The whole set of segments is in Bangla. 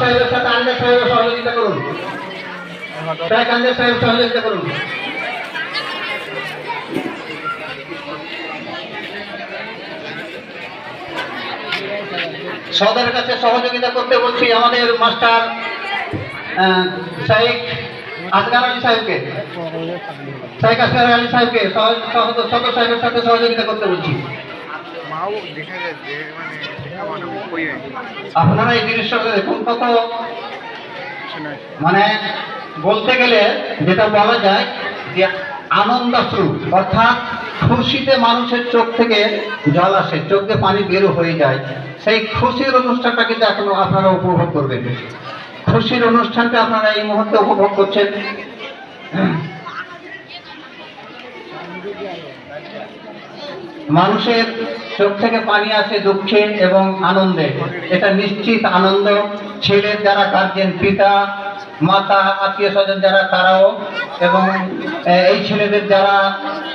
সাহেব সাহেব সাহেব করুন সদের কাছে সহযোগিতা করতে বলছি আমাদের মাস্টার শেখ আসগার আলী সাহেবকে। শেখ আসগার আলী সাহেবকে সহ- সহ- সদর সাহেবের সাথে সহযোগিতা করতে বলছি। আপনারা এই দৃশ্যটা দেখুন কত মানে বলতে গেলে যেটা বলা যায় যে আনন্দাশ্রু অর্থাৎ খুশিতে মানুষের চোখ থেকে জল আসে চোখ দিয়ে পানি বের হয়ে যায়। সেই খুশির অনুষ্ঠানটা কিন্তু এখনও আপনারা উপভোগ করবেন। খুশির অনুষ্ঠানটা আপনারা এই মুহূর্তে উপভোগ করছেন। মানুষের চোখ থেকে পানি আসে দুঃখে এবং আনন্দে। এটা নিশ্চিত আনন্দ। ছেলের যারা গার্জেন পিতা, মাতা আত্মীয় স্বজন যারা, তারাও এবং এই ছেলেদের যারা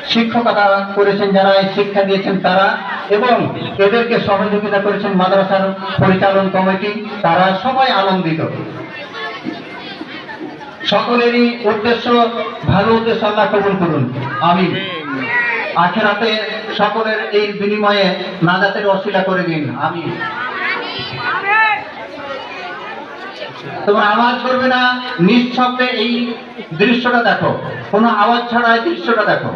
শিক্ষকতা করেছেন, যারা এই শিক্ষা দিয়েছেন, তারা এবং এদেরকে সহযোগিতা করেছেন মাদ্রাসার পরিচালন কমিটি, তারা সবাই আনন্দিত। সকলেরই উদ্দেশ্য, ভালো উদ্দেশ্য আল্লাহ কবুল করুন। আমি আখেরাতে সকলের এই বিনিময়ে নাজাতের অশিলা করে দিন আমি তোমার আওয়াজ করবে না, নিঃশব্দে এই দৃশ্যটা দেখো। কোনো আওয়াজ ছাড়া এই দৃশ্যটা দেখো।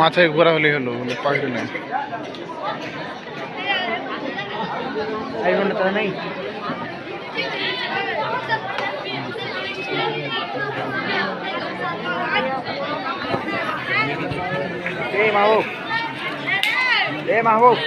মাথায় ঘোরা হলে হলো মানে পাগড়ি না এই মাহবুব। এ মাহবুব।